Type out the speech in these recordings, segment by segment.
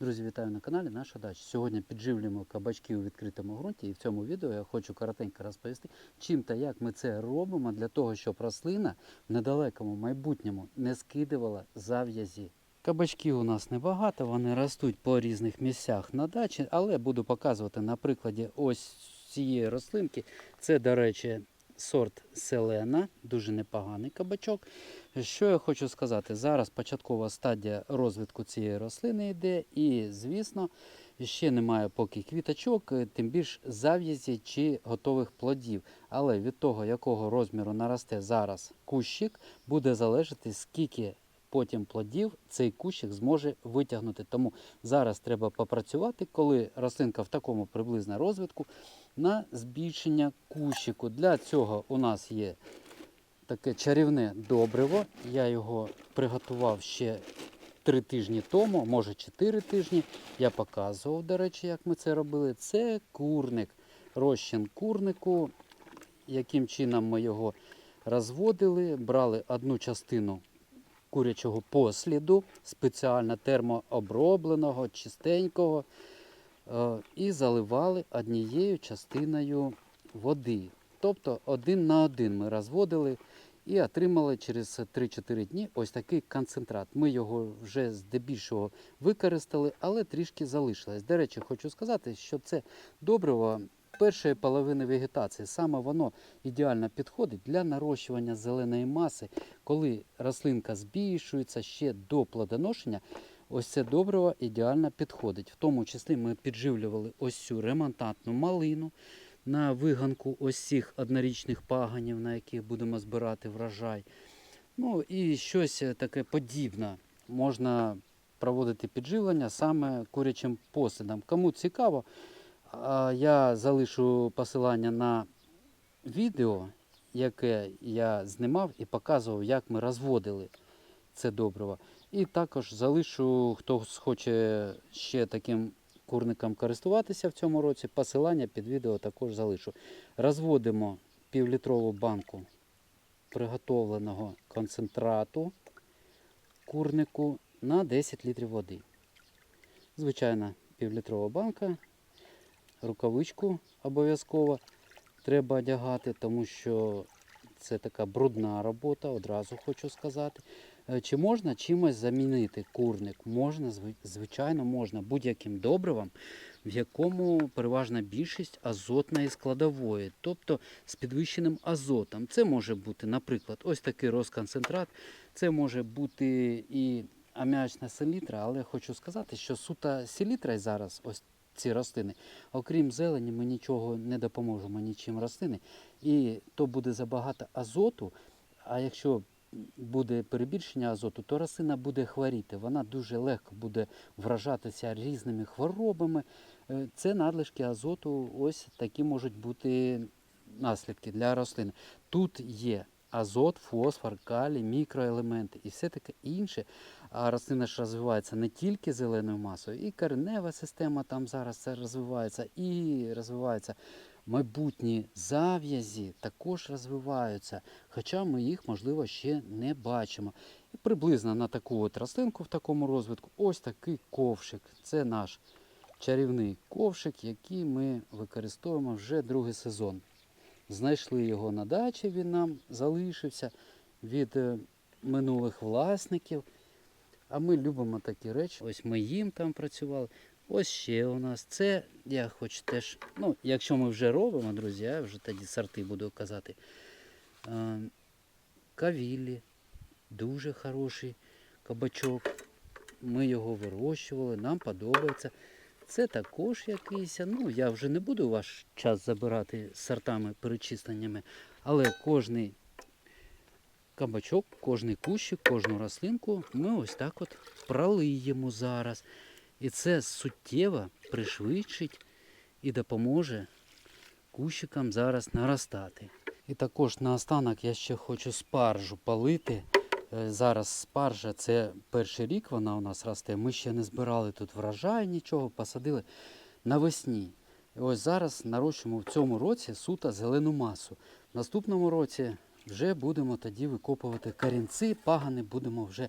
Друзі, вітаю на каналі Наша дача. Сьогодні підживлюємо кабачки у відкритому ґрунті. І в цьому відео я хочу коротенько розповісти, чим та як ми це робимо для того, щоб рослина в недалекому майбутньому не скидувала зав'язі. Кабачків у нас небагато, вони ростуть по різних місцях на дачі, але буду показувати на прикладі ось цієї рослинки. Це, до речі, сорт селена, дуже непоганий кабачок. Що я хочу сказати? Зараз початкова стадія розвитку цієї рослини йде, і, звісно, ще немає поки квіточок, е, тим більш зав'язі чи готових плодів. Але від того, якого розміру наросте зараз кущик, буде залежати, скільки потім плодів цей кущик зможе витягнути. Тому зараз треба попрацювати, коли рослинка в такому приблизно розвитку, на збільшення кущику. Для цього у нас є таке чарівне добриво. Я його приготував ще три тижні тому, може чотири тижні. Я показував, до речі, як ми це робили. Це курник, розчин курнику. Яким чином ми його розводили, брали одну частину курячого посліду, спеціально термообробленого, чистенького, е, і заливали однією частиною води. Тобто один на один ми розводили і отримали через 3-4 дні ось такий концентрат. Ми його вже здебільшого використали, але трішки залишилось. До речі, хочу сказати, що це добриво першої половини вегетації. Саме воно ідеально підходить для нарощування зеленої маси, коли рослинка збільшується ще до плодоношення. Ось це добриво ідеально підходить. В тому числі ми підживлювали ось цю ремонтантну малину на виганку ось цих однорічних паганів, на яких будемо збирати врожай. Ну і щось таке подібне. Можна проводити підживлення саме курячим послідом. Кому цікаво, я залишу посилання на відео, яке я знімав і показував, як ми розводили це добриво. І також залишу, хто хоче ще таким курником користуватися в цьому році, посилання під відео також залишу. Розводимо півлітрову банку приготовленого концентрату курнику на 10 літрів води. Звичайна півлітрова банка, рукавичку обов'язково треба одягати, тому що це така брудна робота, одразу хочу сказати. Е, Чи можна чимось замінити курник? Можна, звичайно, можна будь-яким добривом, в якому переважна більшість азотної складової, тобто з підвищеним азотом. Це може бути, наприклад, ось такий розконцентрат, це може бути і аміачна селітра, але хочу сказати, що сута селітра зараз ось ці рослини, окрім зелені, ми нічого не допоможемо нічим рослини. І то буде забагато азоту. А якщо буде перебільшення азоту, то рослина буде хворіти. Вона дуже легко буде вражатися різними хворобами. Е, Це надлишки азоту, ось такі можуть бути наслідки для рослини. Тут є азот, фосфор, калій, мікроелементи і все таке інше. А рослина ж розвивається не тільки зеленою масою, і коренева система там зараз це розвивається, і розвиваються майбутні зав'язі також розвиваються, хоча ми їх, можливо, ще не бачимо. І приблизно на таку от рослинку в такому розвитку ось такий ковшик. Це наш чарівний ковшик, який ми використовуємо вже другий сезон. Знайшли його на дачі, він нам залишився від е, минулих власників. А ми любимо такі речі. Ось ми їм там працювали. Ось ще у нас. Це я хочу теж. Ну, якщо ми вже робимо, друзі, я вже тоді сорти буду казати. Кавіллі, дуже хороший кабачок. Ми його вирощували, нам подобається. Це також якийсь, ну я вже не буду ваш час забирати сортами, перечисленнями, але кожний кабачок, кожний кущик, кожну рослинку ми ось так от пролиємо зараз. І це суттєво пришвидшить і допоможе кущикам зараз наростати. І також наостанок я ще хочу спаржу полити. Е, Зараз спаржа це перший рік вона у нас росте. Ми ще не збирали тут врожай, нічого, посадили навесні. Ось зараз нарощуємо в цьому році суто зелену масу. В наступному році вже будемо тоді викопувати корінці, пагани будемо вже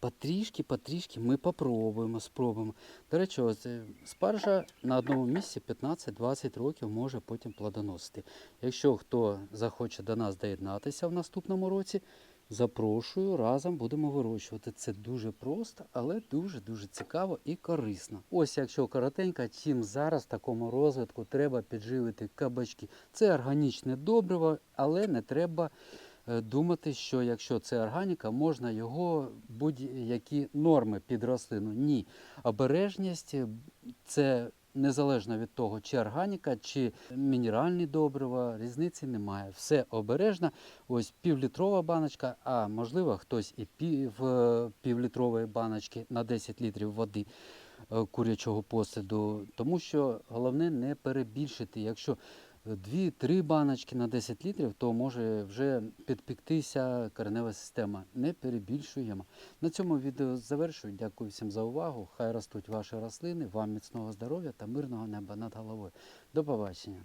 Потрішки, потрішки ми попробуємо, спробуємо. До речі, ось е, спаржа на одному місці 15-20 років може потім плодоносити. Якщо хто захоче до нас доєднатися в наступному році, запрошую, разом будемо вирощувати. Це дуже просто, але дуже-дуже цікаво і корисно. Ось якщо коротенько, чим зараз в такому розвитку треба підживити кабачки. Це органічне добриво, але не треба е, думати, що якщо це органіка, можна його будь-які норми під рослину. Ні. Обережність е, це незалежно від того, чи органіка, чи мінеральні добрива, різниці немає. Все обережно. Ось півлітрова баночка, а можливо хтось і пів е, півлітрової баночки на 10 літрів води е, курячого посаду. Тому що головне не перебільшити. Якщо 2-3 баночки на 10 літрів, то може вже підпіктися коренева система. Не перебільшуємо. На цьому відео завершую. Дякую всім за увагу. Хай ростуть ваші рослини, вам міцного здоров'я та мирного неба над головою. До побачення.